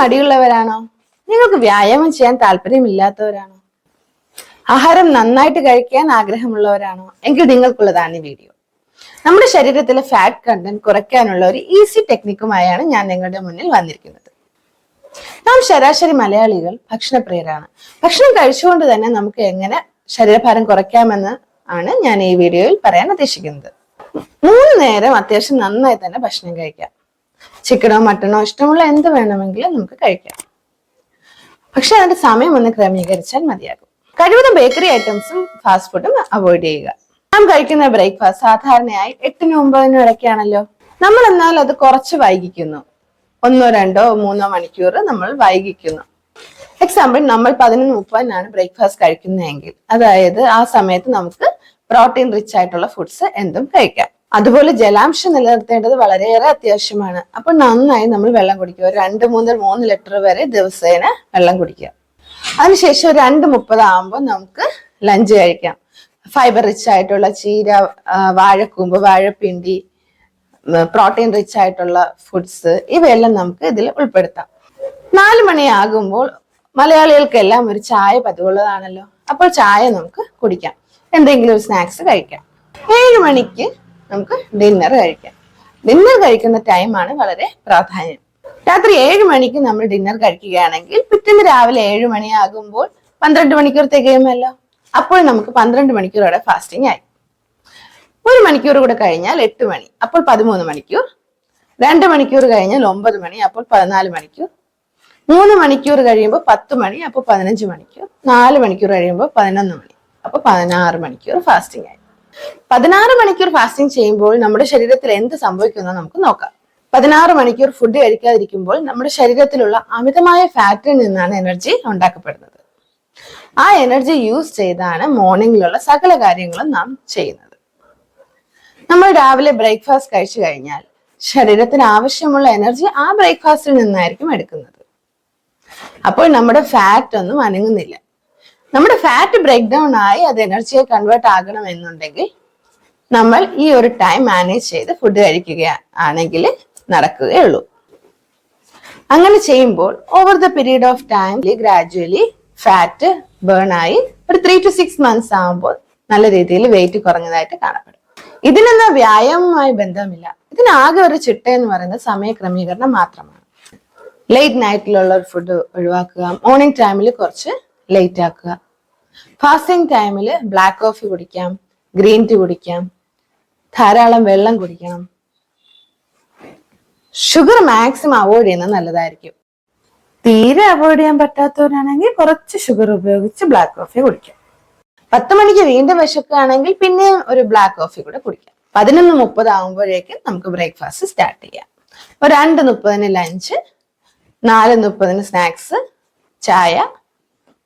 മടിയുള്ളവരാണോ? നിങ്ങൾക്ക് വ്യായാമം ചെയ്യാൻ താല്പര്യമില്ലാത്തവരാണോ? ആഹാരം നന്നായിട്ട് കഴിക്കാൻ ആഗ്രഹമുള്ളവരാണോ? എങ്കിൽ നിങ്ങൾക്കുള്ളതാണ് ഈ വീഡിയോ. നമ്മുടെ ശരീരത്തിലെ ഫാറ്റ് കണ്ടന്റ് കുറയ്ക്കാനുള്ള ഒരു ഈസി ടെക്നിക്കുമായാണ് ഞാൻ നിങ്ങളുടെ മുന്നിൽ വന്നിരിക്കുന്നത്. നാം ശരാശരി മലയാളികൾ ഭക്ഷണപ്രിയരാണ്. ഭക്ഷണം കഴിച്ചുകൊണ്ട് തന്നെ നമുക്ക് എങ്ങനെ ശരീരഭാരം കുറയ്ക്കാമെന്ന് ആണ് ഞാൻ ഈ വീഡിയോയിൽ പറയാൻ ഉദ്ദേശിക്കുന്നത്. മൂന്ന് നേരം അത്യാവശ്യം നന്നായി തന്നെ ഭക്ഷണം കഴിക്കാം. ചിക്കനോ മട്ടണോ ഇഷ്ടമുള്ള എന്ത് വേണമെങ്കിലും നമുക്ക് കഴിക്കാം. പക്ഷെ അതിന്റെ സമയം ഒന്ന് ക്രമീകരിച്ചാൽ മതിയാകും. കഴിവതും ബേക്കറി ഐറ്റംസും ഫാസ്റ്റ് ഫുഡും അവോയ്ഡ് ചെയ്യുക. നാം കഴിക്കുന്ന ബ്രേക്ക്ഫാസ്റ്റ് സാധാരണയായി എട്ടിനും ഒമ്പതിനും ഇടയ്ക്കാണല്ലോ. നമ്മൾ എന്നാൽ അത് കുറച്ച് വൈകിക്കുന്നു. ഒന്നോ രണ്ടോ മൂന്നോ മണിക്കൂർ നമ്മൾ വൈകിക്കുന്നു. എക്സാമ്പിൾ നമ്മൾ പതിനൊന്ന് മുപ്പതിനാണ് ബ്രേക്ക്ഫാസ്റ്റ് കഴിക്കുന്നതെങ്കിൽ. അതായത് ആ സമയത്ത് നമുക്ക് പ്രോട്ടീൻ റിച്ച് ആയിട്ടുള്ള ഫുഡ്സ് എന്തും കഴിക്കാം. അതുപോലെ ജലാംശം നിലനിർത്തേണ്ടത് വളരെയേറെ അത്യാവശ്യമാണ്. അപ്പോൾ നന്നായി നമ്മൾ വെള്ളം കുടിക്കുക. രണ്ട് മുതൽ മൂന്ന് ലിറ്റർ വരെ ദിവസേന വെള്ളം കുടിക്കുക. അതിനുശേഷം രണ്ട് മുപ്പത് ആകുമ്പോൾ നമുക്ക് ലഞ്ച് കഴിക്കാം. ഫൈബർ റിച്ച് ആയിട്ടുള്ള ചീര വാഴക്കൂമ്പ് വാഴപ്പിണ്ടി പ്രോട്ടീൻ റിച്ച് ആയിട്ടുള്ള ഫുഡ്സ് ഇവയെല്ലാം നമുക്ക് ഇതിൽ ഉൾപ്പെടുത്താം. നാല് മണിയാകുമ്പോൾ മലയാളികൾക്കെല്ലാം ഒരു ചായ പതിവുള്ളതാണല്ലോ. അപ്പോൾ ചായ നമുക്ക് കുടിക്കാം. എന്തെങ്കിലും സ്നാക്സ് കഴിക്കാം. ഏഴ് മണിക്ക് നമുക്ക് ഡിന്നർ കഴിക്കാം. ഡിന്നർ കഴിക്കുന്ന ടൈമാണ് വളരെ പ്രാധാന്യം. രാത്രി ഏഴ് മണിക്ക് നമ്മൾ ഡിന്നർ കഴിക്കുകയാണെങ്കിൽ പിറ്റേന്ന് രാവിലെ ഏഴ് മണിയാകുമ്പോൾ പന്ത്രണ്ട് മണിക്കൂർ തികയുമല്ലോ? അപ്പോൾ നമുക്ക് പന്ത്രണ്ട് മണിക്കൂറോടെ ഫാസ്റ്റിംഗ് ആയി. ഒരു മണിക്കൂർ കൂടെ കഴിഞ്ഞാൽ എട്ട് മണി അപ്പോൾ പതിമൂന്ന് മണിക്കൂർ. രണ്ട് മണിക്കൂർ കഴിഞ്ഞാൽ ഒമ്പത് മണി അപ്പോൾ പതിനാല് മണിക്കൂർ. മൂന്ന് മണിക്കൂർ കഴിയുമ്പോൾ പത്ത് മണി അപ്പോൾ പതിനഞ്ച് മണിക്കൂർ. നാല് മണിക്കൂർ കഴിയുമ്പോൾ പതിനൊന്ന് മണി അപ്പോൾ പതിനാറ് മണിക്കൂർ ഫാസ്റ്റിംഗ് ആയി. പതിനാറ് മണിക്കൂർ ഫാസ്റ്റിംഗ് ചെയ്യുമ്പോൾ നമ്മുടെ ശരീരത്തിൽ എന്ത് സംഭവിക്കുന്നു നമുക്ക് നോക്കാം. പതിനാറ് മണിക്കൂർ ഫുഡ് കഴിക്കാതിരിക്കുമ്പോൾ നമ്മുടെ ശരീരത്തിലുള്ള അമിതമായ ഫാറ്റിൽ നിന്നാണ് എനർജി ഉണ്ടാക്കപ്പെടുന്നത്. ആ എനർജി യൂസ് ചെയ്താണ് മോർണിംഗിലുള്ള സകല കാര്യങ്ങളും നാം ചെയ്യുന്നത്. നമ്മൾ രാവിലെ ബ്രേക്ക്ഫാസ്റ്റ് കഴിച്ചു കഴിഞ്ഞാൽ ശരീരത്തിന് ആവശ്യമുള്ള എനർജി ആ ബ്രേക്ക്ഫാസ്റ്റിൽ നിന്നായിരിക്കും എടുക്കുന്നത്. അപ്പോൾ നമ്മുടെ ഫാറ്റ് ഒന്നും അനങ്ങുന്നില്ല. നമ്മുടെ ഫാറ്റ് ബ്രേക്ക് ഡൗൺ ആയി അത് എനർജിയെ കൺവേർട്ട് ആകണം എന്നുണ്ടെങ്കിൽ നമ്മൾ ഈ ഒരു ടൈം മാനേജ് ചെയ്ത് ഫുഡ് കഴിക്കുക ആണെങ്കിൽ നടക്കുകയുള്ളൂ. അങ്ങനെ ചെയ്യുമ്പോൾ over the period of time gradually fat burn ആയി ഒരു ത്രീ ടു സിക്സ് മന്ത്സ് ആകുമ്പോൾ നല്ല രീതിയിൽ വെയിറ്റ് കുറഞ്ഞതായിട്ട് കാണപ്പെടും. ഇതിനൊന്നും വ്യായാമവുമായി ബന്ധമില്ല. ഇതിനാകെ ഒരു ചിട്ട എന്ന് പറയുന്നത് സമയക്രമീകരണം മാത്രമാണ്. ലേറ്റ് നൈറ്റിലുള്ള ഒരു ഫുഡ് ഒഴിവാക്കുക മോർണിംഗ് ടൈമിൽ കുറച്ച് ലേറ്റ് ആക്കുക. ഫാസ്റ്റിംഗ് ടൈമിൽ ബ്ലാക്ക് കോഫി കുടിക്കാം ഗ്രീൻ ടീ കുടിക്കാം ധാരാളം വെള്ളം കുടിക്കണം. ഷുഗർ മാക്സിമം അവോയ്ഡ് ചെയ്യുന്നത് നല്ലതായിരിക്കും. തീരെ അവോയ്ഡ് ചെയ്യാൻ പറ്റാത്തവരാണെങ്കിൽ കുറച്ച് ഷുഗർ ഉപയോഗിച്ച് ബ്ലാക്ക് കോഫി കുടിക്കാം. പത്ത് മണിക്ക് വീണ്ടും വിശക്കുകയാണെങ്കിൽ പിന്നെയും ഒരു ബ്ലാക്ക് കോഫി കൂടെ കുടിക്കാം. പതിനൊന്ന് മുപ്പത് ആകുമ്പോഴേക്കും നമുക്ക് ബ്രേക്ക്ഫാസ്റ്റ് സ്റ്റാർട്ട് ചെയ്യാം. ഒരു രണ്ട് മുപ്പതിന് ലഞ്ച് നാല് മുപ്പതിന് സ്നാക്സ് ചായ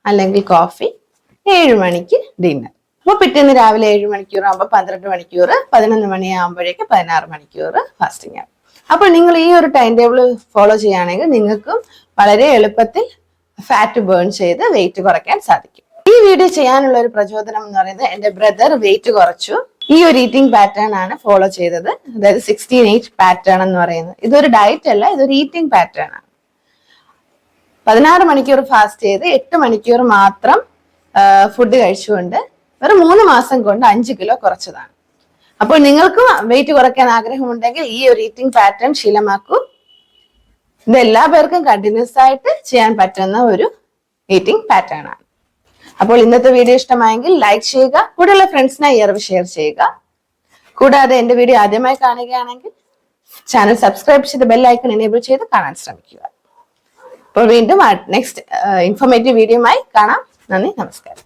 അല്ലെങ്കിൽ കോഫി ഏഴ് മണിക്ക് ഡിന്നർ അപ്പോൾ പിറ്റേന്ന് രാവിലെ ഏഴ് മണിക്കൂർ ആകുമ്പോൾ പന്ത്രണ്ട് മണിക്കൂർ പതിനൊന്ന് മണിയാകുമ്പോഴേക്ക് പതിനാറ് മണിക്കൂർ ഫാസ്റ്റിംഗ് ആണ്. അപ്പോൾ നിങ്ങൾ ഈ ഒരു ടൈം ടേബിൾ ഫോളോ ചെയ്യുകയാണെങ്കിൽ നിങ്ങൾക്കും വളരെ എളുപ്പത്തിൽ ഫാറ്റ് ബേൺ ചെയ്ത് വെയിറ്റ് കുറയ്ക്കാൻ സാധിക്കും. ഈ വീഡിയോ ചെയ്യാനുള്ള ഒരു പ്രചോദനം എന്ന് പറയുന്നത് എന്റെ ബ്രദർ വെയിറ്റ് കുറച്ചു. ഈ ഒരു ഈറ്റിംഗ് പാറ്റേൺ ആണ് ഫോളോ ചെയ്തത്. അതായത് സിക്സ്റ്റീൻ എയ്റ്റ് പാറ്റേൺ എന്ന് പറയുന്നത്. ഇതൊരു ഡയറ്റ് അല്ല ഇതൊരു ഈറ്റിംഗ് പാറ്റേൺ ആണ്. പതിനാറ് മണിക്കൂർ ഫാസ്റ്റ് ചെയ്ത് എട്ട് മണിക്കൂർ മാത്രം ഫുഡ് കഴിച്ചുകൊണ്ട് വെറും മൂന്ന് മാസം കൊണ്ട് അഞ്ച് കിലോ കുറച്ചതാണ്. അപ്പോൾ നിങ്ങൾക്കും വെയിറ്റ് കുറയ്ക്കാൻ ആഗ്രഹമുണ്ടെങ്കിൽ ഈ ഒരു ഈറ്റിംഗ് പാറ്റേൺ ശീലമാക്കൂ. ഇത് എല്ലാ പേർക്കും കണ്ടിന്യൂസ് ആയിട്ട് ചെയ്യാൻ പറ്റുന്ന ഒരു ഈറ്റിംഗ് പാറ്റേൺ ആണ്. അപ്പോൾ ഇന്നത്തെ വീഡിയോ ഇഷ്ടമായെങ്കിൽ ലൈക്ക് ചെയ്യുക കൂടെയുള്ള ഫ്രണ്ട്സിനായി അറിവ് ഷെയർ ചെയ്യുക. കൂടാതെ എന്റെ വീഡിയോ ആദ്യമായി കാണുകയാണെങ്കിൽ ചാനൽ സബ്സ്ക്രൈബ് ചെയ്ത് ബെൽ ഐക്കൺ എനേബിൾ ചെയ്ത് കാണാൻ ശ്രമിക്കുക. അപ്പോൾ വീണ്ടും നെക്സ്റ്റ് ഇൻഫോർമേറ്റീവ് വീഡിയോയുമായി കാണാം. നന്ദി നമസ്കാരം.